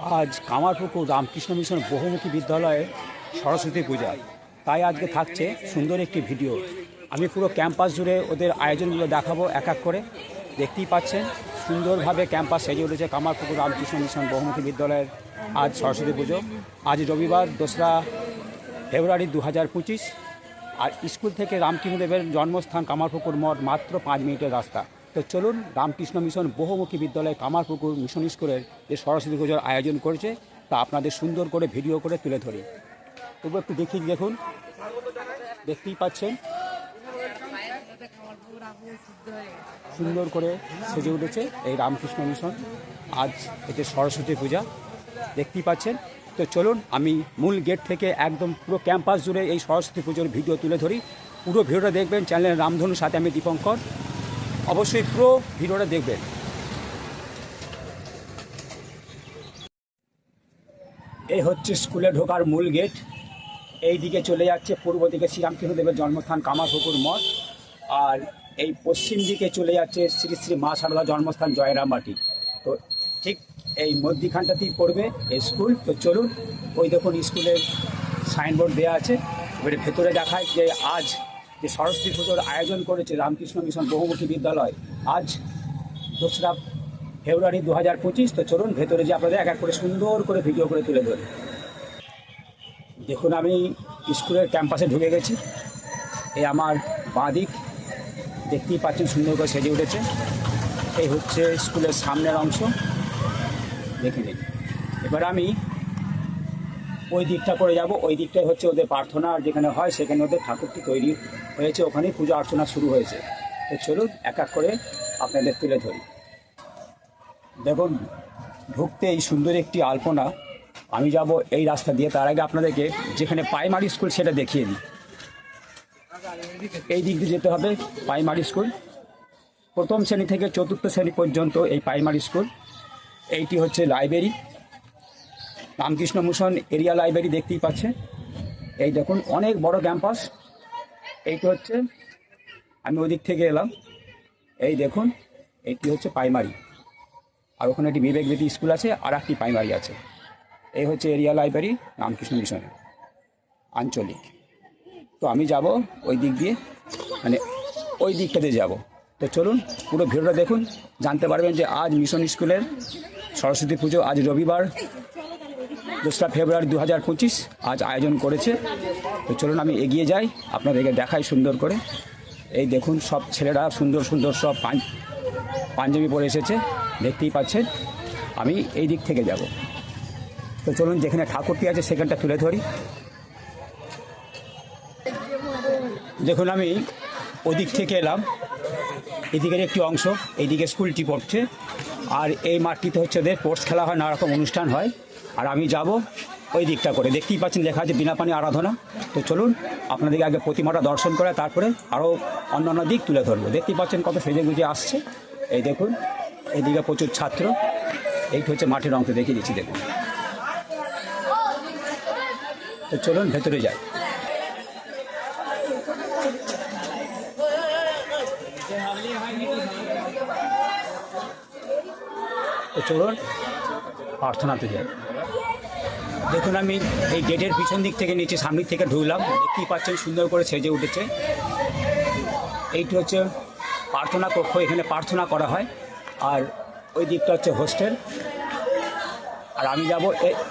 আজ কামারপুকুর রামকৃষ্ণ মিশন বহুমুখী বিদ্যালয়ে সরস্বতী পূজা। তাই আজকে থাকছে সুন্দর একটি ভিডিও। আমি পুরো ক্যাম্পাস জুড়ে ওদের আয়োজনগুলো দেখাবো এক এক করে। দেখতেই পাচ্ছেন, সুন্দরভাবে ক্যাম্পাস সেজে উঠেছে কামারপুকুর রামকৃষ্ণ মিশন বহুমুখী বিদ্যালয়ের আজ সরস্বতী পুজো। আজ রবিবার, দোসরা ফেব্রুয়ারি দু হাজার পঁচিশ। আর স্কুল থেকে রামকৃষ্ণদেবের জন্মস্থান কামারপুকুর মঠ মাত্র পাঁচ মিনিটের রাস্তা। তো চলুন, রামকৃষ্ণ মিশন বহুমুখী বিদ্যালয় কামারপুকুর মিশন স্কুলের যে সরস্বতী পুজোর আয়োজন করেছে, তা আপনাদের সুন্দর করে ভিডিও করে তুলে ধরি। তবু একটু দেখি, দেখুন। দেখতেই পাচ্ছেন। সুন্দর করে সেজে উঠেছে এই রামকৃষ্ণ মিশন। আজ এতে সরস্বতী পূজা, দেখতেই পাচ্ছেন। তো চলুন, আমি মূল গেট থেকে একদম পুরো ক্যাম্পাস জুড়ে এই সরস্বতী পুজোর ভিডিও তুলে ধরি। পুরো ভিডিওটা দেখবেন, চ্যানেলের রামধনুর সাথে আমি দীপঙ্কর। অবশ্যই পুরো ভিডিওটা দেখবেন। এই হচ্ছে স্কুলে ঢোকার মূল গেট। এই দিকে চলে যাচ্ছে পূর্ব দিকে শ্রীরামকৃষ্ণদেবের জন্মস্থান কামারপুকুর মঠ। আর এই পশ্চিম দিকে চলে যাচ্ছে শ্রী শ্রী মা সারদা জন্মস্থান জয়রামবাটি তো ঠিক এই মধ্যিখানটাতেই পড়বে স্কুল। তো চলুন, ওই দেখুন স্কুলের সাইনবোর্ড দেওয়া আছে। এবারে ভেতরে দেখায় যে আজ যে সরস্বতী পুজোর আয়োজন করেছে রামকৃষ্ণ মিশন বহুমুখী বিদ্যালয় আজ দোসরা ফেব্রুয়ারি দু হাজার পঁচিশ। তো চলুন ভেতরে যে আপনাদের এক এক করে সুন্দর করে ভিডিও করে তুলে ধরি। দেখুন, আমি স্কুলের ক্যাম্পাসে ঢুকে গেছি। এই আমার বাঁ দিক। দেখতেই পাচ্ছেন সুন্দর করে সেজে উঠেছে। এই হচ্ছে স্কুলের সামনের অংশ। দেখে নিন। এবার আমি ওই দিকটা করে যাব। ওই দিকটাই হচ্ছে ওদের প্রার্থনা। যেখানে হয় সেখানে ওদের ঠাকুরটি তৈরি হয়েছে, ওখানেই পূজা অর্চনা শুরু হয়েছে। তো চলুন, এক এক করে আপনাদের তুলে ধরি। দেখুন, ঢুকতে এই সুন্দর একটি আলপনা। আমি যাব এই রাস্তা দিয়ে। তার আগে আপনাদেরকে যেখানে প্রাইমারি স্কুল সেটা দেখিয়ে দিই। এই দিক দিয়ে যেতে হবে প্রাইমারি স্কুল। প্রথম শ্রেণি থেকে চতুর্থ শ্রেণি পর্যন্ত এই প্রাইমারি স্কুল। এইটি হচ্ছে library. Ramakrishna mission area library দেখতেই পাচ্ছে এই দেখুন, অনেক বড় ক্যাম্পাস। এইটি হচ্ছে, আমি ওই দিক থেকে এলাম। এই দেখুন এইটি হচ্ছে প্রাইমারি আর ওখানে একটি বিবেক বেদী স্কুল আছে, আর একটি প্রাইমারি আছে। এই হচ্ছে এরিয়া লাইব্রেরি রামকৃষ্ণ মিশনে আঞ্চলিক। তো আমি যাব ওই দিক দিয়ে মানে ওই দিকটাতে যাব। তো চলুন, পুরো ভিডিওটা দেখুন। জানতে পারবেন যে আজ মিশন স্কুলের সরস্বতী পুজো, আজ রবিবার। দোসরা ফেব্রুয়ারি দু হাজার পঁচিশ, আজ আয়োজন করেছে। তো চলুন আমি এগিয়ে যাই, আপনাদেরকে দেখাই সুন্দর করে। এই দেখুন, সব ছেলেরা সুন্দর সুন্দর সব পাঞ্জ পাঞ্জাবি পরে এসেছে, দেখতেই পাচ্ছেন। আমি এই দিক থেকে যাব। তো চলুন, যেখানে ঠাকুরটি আছে, সেখানটা তুলে ধরি। দেখুন, আমি ওদিক থেকে এলাম। এদিকের একটি অংশ এইদিকে স্কুলটি পড়ছে। আর এই মাঠটিতে হচ্ছে ওদের স্পোর্টস খেলা হয়, নানা রকম অনুষ্ঠান হয়। আর আমি যাব ওই দিকটা করে। দেখতেই পাচ্ছেন লেখা আছে বিনা পানি আরাধনা। তো চলুন আপনাদেরকে আগে প্রতিমাটা দর্শন করে তারপরে আরও অন্যান্য দিক তুলে ধরবো। দেখতেই পাচ্ছেন কত সেজে গুজে আসছে। এই দেখুন এইদিকে প্রচুর ছাত্র। এইটি হচ্ছে মাঠের অংশ, দেখিয়ে দিচ্ছি, দেখুন। তো চলুন ভেতরে যাই। তো চলুন প্রার্থনাতে যাই। দেখুন, আমি এই গেটের পিছন দিক থেকে নিচে, সামনের থেকে ঢুকলাম। দেখতেই পাচ্ছেন, সুন্দর করে সেজে উঠেছে। এইটি হচ্ছে প্রার্থনা কক্ষ, এখানে প্রার্থনা করা হয়। আর ওই দিকটা হচ্ছে হোস্টেল। আর আমি যাব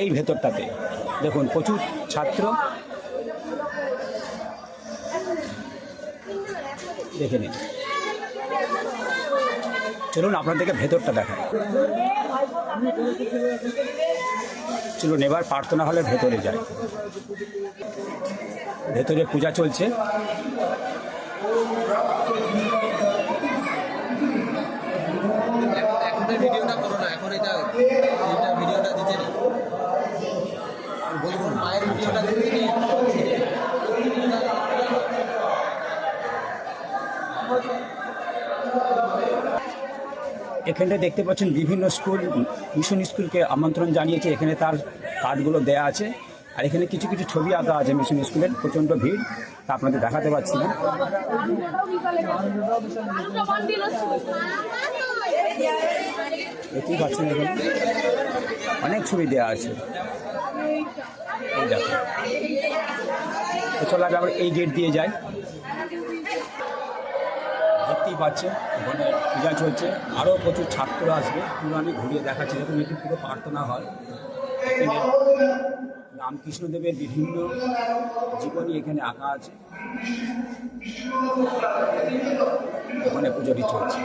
এই ভেতরটাতে। দেখুন, প্রচুর ছাত্র। দেখে নিন। চলুন, আপনাদেরকে ভেতরটা দেখায় চলুন নেবার প্রার্থনা হলে ভেতরে যায়। ভেতরে পূজা চলছে। এখন এটা এটা ভিডিওটা দিতে নেই বলুন মায়ের ভিডিওটা দিতে নেই এখানটা দেখতে পাচ্ছেন বিভিন্ন স্কুল, মিশন স্কুলকে আমন্ত্রণ জানিয়েছে। এখানে তার কার্ডগুলো দেয়া আছে। আর এখানে কিছু কিছু ছবি আঁকা আছে মিশন স্কুলের। প্রচণ্ড ভিড়। তা আপনাদের দেখাতে পারছি না। দেখতেই পাচ্ছেন এখানে। অনেক ছবি দেওয়া আছে। চলো আমরা এই গেট দিয়ে যাই। দেখতেই পাচ্ছেন। ওখানে পূজা চলছে। আরও প্রচুর ছাত্র আসবে। পুরো আমি ঘুরিয়ে দেখাচ্ছি দেখুন এটি পুরো প্রার্থনা হয়। রামকৃষ্ণদেবের বিভিন্ন জীবনী এখানে আঁকা আছে। ওখানে পুজোটি চলছে।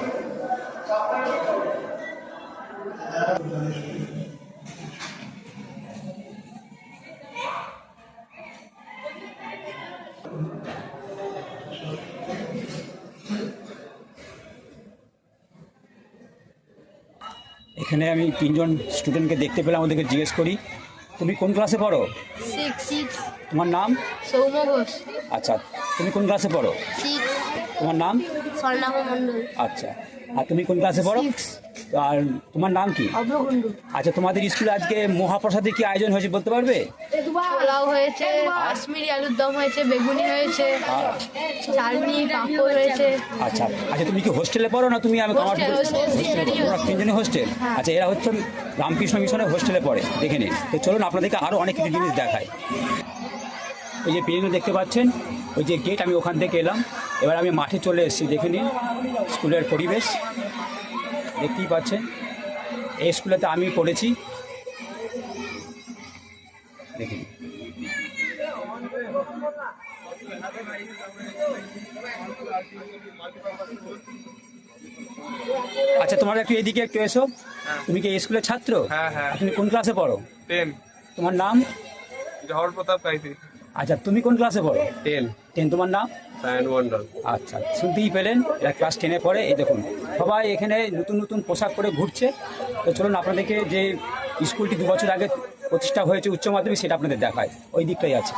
এখানে আমি তিনজন স্টুডেন্টকে দেখতে পেলাম ওদেরকে জিজ্ঞেস করি তুমি কোন ক্লাসে পড়ো? তোমার নাম? সৌম্য ঘোষ। আচ্ছা তুমি কোন ক্লাসে পড়ো? তোমার নাম? স্বর্ণাভ মণ্ডল। আচ্ছা আর তুমি কোন ক্লাসে পড়ো? আর তোমার নাম কি? আচ্ছা তোমাদের স্কুলে আজকে মহাপ্রসাদের কি আয়োজন হয়েছে বলতে পারবে? পোলাও হয়েছে কাশ্মীরি আলুর দম হয়েছে বেগুনি হয়েছে আর পাঁপড় হয়েছে। আচ্ছা আচ্ছা তুমি কি হোস্টেলে পড়ো না তুমি? আমি আমার তোমরা তিনজনই হোস্টেল। হ্যাঁ। আচ্ছা এরা হচ্ছে রামকৃষ্ণ মিশনের হোস্টেলে পড়ে দেখে নিন। তো চলুন আপনাদেরকে আরও অনেক কিছু জিনিস দেখাই। ওই যে পেরিয়ে দেখতে পাচ্ছেন ওই যে গেট আমি ওখান থেকে এলাম। এবার আমি মাঠে চলে এসেছি দেখে নিন স্কুলের পরিবেশ। দেখতেই পাচ্ছেন। এই স্কুলেতে আমি পড়েছি। দেখে নিন আচ্ছা তোমার একটু এদিকে একটু এসো? তুমি কি এই স্কুলের ছাত্র? হ্যাঁ, হ্যাঁ। তুমি কোন ক্লাসে পড়ো? টেন। তোমার নাম? জহর প্রতাপ কাইতি। আচ্ছা তুমি কোন ক্লাসে পড়ো? টেন। টেন তোমার নাম? সায়ন মন্ডল আচ্ছা শুনতেই পেলেন এরা ক্লাস টেনে পড়ে এই দেখুন। সবাই এখানে নতুন নতুন পোশাক পরে ঘুরছে। তো চলুন আপনাদেরকে যে স্কুলটি দু বছর আগে প্রতিষ্ঠা হয়েছে উচ্চ মাধ্যমিক সেটা আপনাদের দেখায়। ওই দিকটাই আছে।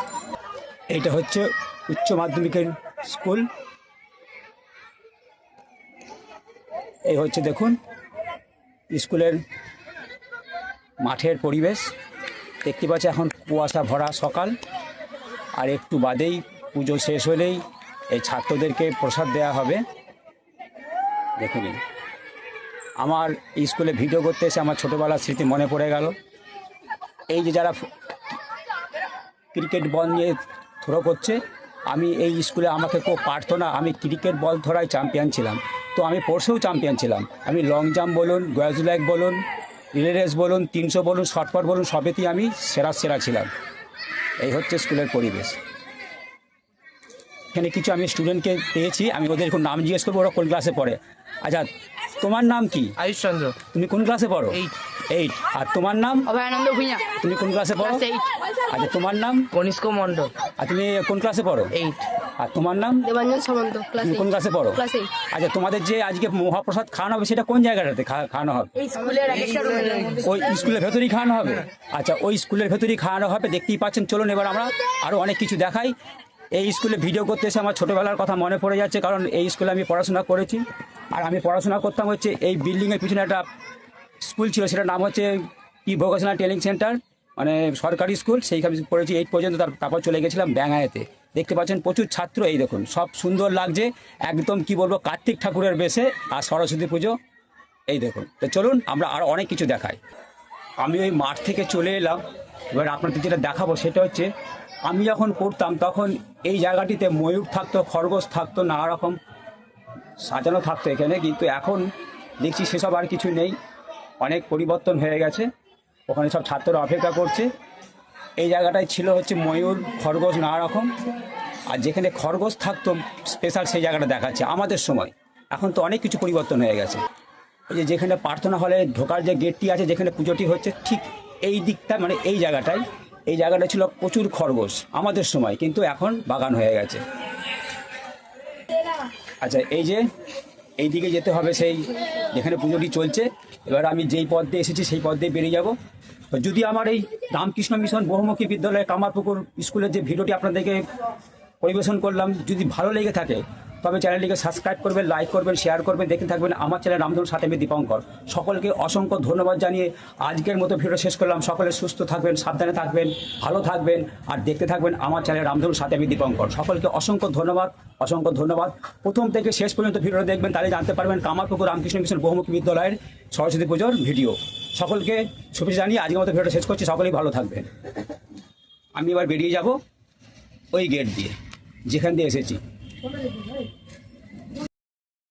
এইটা হচ্ছে উচ্চ মাধ্যমিকের স্কুল। এই হচ্ছে দেখুন স্কুলের মাঠের পরিবেশ। দেখতে পাচ্ছি এখন কুয়াশা ভরা সকাল। আর একটু বাদেই পুজো শেষ হলেই এই ছাত্রদেরকে প্রসাদ দেওয়া হবে। দেখে নিন। আমার স্কুলে ভিডিও করতে এসে আমার ছোটোবেলার স্মৃতি মনে পড়ে গেল। এই যে যারা ক্রিকেট বল নিয়ে থ্রো করছে, আমি এই স্কুলে আমাকে কেউ পারতো না। আমি ক্রিকেট বল ধরায় চ্যাম্পিয়ন ছিলাম। তো আমি পরশেও চ্যাম্পিয়ন ছিলাম। আমি লং জাম্প বলুন গোয়াজুল্যাক বলুন, রিলে রেস বলুন, তিনশো বলুন শর্টপাট বলুন, সবেতেই আমি সেরা সেরা ছিলাম। এই হচ্ছে স্কুলের পরিবেশ। এখানে কিছু আমি স্টুডেন্টকে পেয়েছি। আমি ওদের নাম জিজ্ঞেস করব, ওরা কোন ক্লাসে পড়ে? আচ্ছা তোমার নাম কি? আয়ুষ চন্দ্র। তুমি কোন ক্লাসে পড়ো? Eight. এইট আর তোমার নাম? অভয়ানন্দ ভূঁইয়া তুমি কোন ক্লাসে পড়ো? আচ্ছা তোমার নাম? কনিষ্ক মন্ডল আর তুমি কোন ক্লাসে পড়ো? এইট আর তোমার নাম? দেবাঞ্জন সামন্ত ক্লাস তুমি কোন ক্লাসে পড়ো? ক্লাস আচ্ছা তোমাদের যে আজকে মহাপ্রসাদ খাওয়ানো হবে সেটা কোন জায়গাটাতে খাওয়ানো হবে? ওই স্কুলের ভেতরেই খাওয়ানো হবে? আচ্ছা ওই স্কুলের ভেতরেই খাওয়ানো হবে দেখতেই পাচ্ছেন। চলুন এবার আমরা আরও অনেক কিছু দেখাই। এই স্কুলে ভিডিও করতে এসে আমার ছোটোবেলার কথা মনে পড়ে যাচ্ছে, কারণ এই স্কুলে আমি পড়াশোনা করেছি। আর আমি পড়াশোনা করতাম হচ্ছে এই বিল্ডিংয়ের পিছনে একটা স্কুল ছিল, সেটার নাম হচ্ছে ই ভোকেশনাল ট্রেনিং সেন্টার মানে সরকারি স্কুল সেইখানে পড়েছি এইট পর্যন্ত তার, তারপর চলে গেছিলাম ব্যাঙায়েতে। দেখতে পাচ্ছেন প্রচুর ছাত্র এই দেখুন, সব সুন্দর লাগছে, একদম কি বলব, কার্তিক ঠাকুরের বেশে আর সরস্বতী পুজো, এই দেখুন। তো চলুন, আমরা আরও অনেক কিছু দেখাই। আমি ওই মাঠ থেকে চলে এলাম, এবার আপনাদের যেটা দেখাবো সেটা হচ্ছে আমি যখন পড়তাম, তখন এই জায়গাটিতে ময়ূর থাকতো, খরগোশ থাকতো, নানা রকম সাজানো থাকতো এখানে, কিন্তু এখন দেখছি সেসব আর কিছু নেই। অনেক পরিবর্তন হয়ে গেছে। ওখানে সব ছাত্ররা অপেক্ষা করছে। এই জায়গাটায় ছিল হচ্ছে ময়ূর, খরগোশ, নানা রকম। আর যেখানে খরগোশ থাকতো, স্পেশাল সেই জায়গাটা দেখাচ্ছে আমাদের সময়। এখন তো অনেক কিছু পরিবর্তন হয়ে গেছে। ওই যে যেখানে প্রার্থনা হলে ঢোকার যে গেটটি আছে, যেখানে পুজোটি হচ্ছে, ঠিক এই দিকটা মানে এই জায়গাটায় এই জায়গাটা ছিল প্রচুর খরগোশ আমাদের সময়, কিন্তু এখন বাগান হয়ে গেছে। আচ্ছা এই যে এই দিকে যেতে হবে সেই, যেখানে পুজোটি চলছে। এবার আমি যেই পথ দিয়ে এসেছি সেই পথ দিয়ে বেরিয়ে যাব। যদি আমার এই রামকৃষ্ণ মিশন বহুমুখী বিদ্যালয় কামারপুকুর স্কুলের যে ভিডিওটি আপনাদেরকে পরিবেশন করলাম, যদি ভালো লেগে থাকে তবে চ্যানেলটিকে সাবস্ক্রাইব করবেন লাইক করবেন শেয়ার করবেন, দেখতে থাকবেন আমার চ্যানেল রামধন সাথে আমি দীপঙ্কর। সকলকে অসংখ্য ধন্যবাদ জানিয়ে আজকের মতো ভিডিও শেষ করলাম। সকলে সুস্থ থাকবেন, সাবধানে থাকবেন, ভালো থাকবেন আর দেখতে থাকবেন আমার চ্যানেল রামধন সাথে আমি দীপঙ্কর। সকলকে অসংখ্য ধন্যবাদ অসংখ্য ধন্যবাদ। প্রথম থেকে শেষ পর্যন্ত ভিডিওটা দেখবেন, তাহলে জানতে পারবেন কামারপুকুর রামকৃষ্ণ মিশন বহুমুখী বিদ্যালয়ের সরস্বতী পুজোর ভিডিও। সকলকে শুভেচ্ছা জানিয়ে আজকের মতো ভিডিওটা শেষ করছি। সকলেই ভালো থাকবেন। আমি এবার বেরিয়ে যাব ওই গেট দিয়ে, যেখান দিয়ে এসেছি। Bueno.